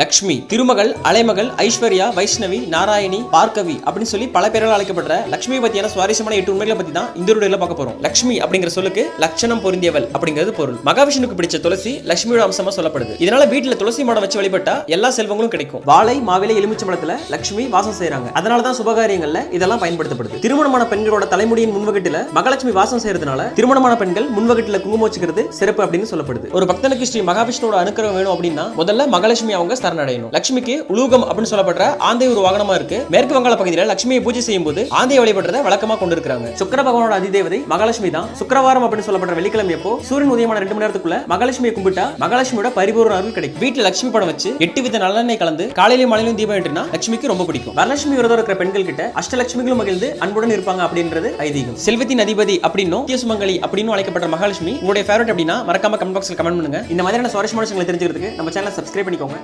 லக்ஷ்மி திருமகள் அலைமகள் ஐஸ்வர்யா வைஷ்ணவி நாராயணி பார்க்கவி அப்படின்னு சொல்லி பல பேரால் அழைக்கப்படுற லட்சுமி பத்தியான சுவாரஸ்யமான எட்டு உண்மைகளை பத்தி தான் இந்த வீடியோல பார்க்க போறோம். லக்ஷ்மி அப்படிங்கிற சொல்லுக்கு லட்சணம் பொருந்தியவள் அப்படிங்கிறது பொருள். மகாவிஷ்ணுக்கு பிடிச்ச துளசி லட்சுமியோட அம்சமா சொல்லப்படுது. இதனால வீட்டுல துளசி மாடம் வச்சு வழிபட்டா எல்லா செல்வங்களும் கிடைக்கும். வாழை மாவிலை எலுமிச்சம்பழத்துல லட்சுமி வாசம் செய்யறாங்க அதனால தான் சுபகாரியங்கள்ல இதெல்லாம் பயன்படுத்தப்படுது. திருமணமான பெண்களோட தலைமுடியின் முன்வகட்டில மகாலட்சுமி வாசம் செய்யறதுனால திருமணமான பெண்கள் முன்வகட்டில குங்குமம் வச்சுக்கிறது சிறப்பு அப்படின்னு சொல்லப்படுது. ஒரு பக்தனுக்கு ஸ்ரீ மகாவிஷ்ணுவோட அனுக்கிரகம் வேணும் அப்படின்னா முதல்ல மகாலட்சுமி அவங்க சரணடையணும் லட்சுமிக்கு உலூகம் அப்படின்னு சொல்லப்படுற ஆந்தை ஒரு வாகனமா இருக்கு. மேற்கு வங்காள பகுதியில் லட்சுமியை பூஜை செய்யும் போது ஆந்தையை வழிபடுறத வழக்கமா கொண்டு இருக்காங்க சுக்கர பகவானோட அதிதேவதை மகாலட்சுமி தான். சுக்கரவாரம் அப்படின்னு சொல்லப்படுற வெள்ளிக்கிழமை அப்போ சூரியன் உதயமான ரெண்டு மணி நேரத்துக்குள்ள மகாலட்சுமியை கும்பிட்டா மகாலட்சுமியோட பரிபூர்ண அருள் கிடைக்கும். வீட்டுல லட்சுமி படம் வச்சு எட்டு வித நல்லெண்ணெய் கலந்து காலையிலும் மாலையிலும் தீபம் ஏற்றினா லட்சுமிக்கு ரொம்ப பிடிக்கும். வரலட்சுமி விரதம் இருக்கிற பெண்கள் கிட்ட அஷ்டலட்சுமிகளும் மகிழ்ந்து அன்புடன் இருப்பாங்க அப்படின்றது ஐதீகம். செல்வத்தின் அதிபதி அப்படின்னும் சுமங்கலி அப்படின்னு அழைக்கப்பட்ட மகாலட்சுமி உங்களுடைய ஃபேவரட் அப்படின்னா மறக்காம கமெண்ட் பாக்ஸ்ல கமெண்ட் பண்ணுங்க. இந்த மாதிரியான சுவாரஸ்யமான விஷயங்களை தெரிஞ்சுக்கிறதுக்கு நம்ம சேனலை சப்ஸ்கிரைப் பண்ணிக்கோங்க.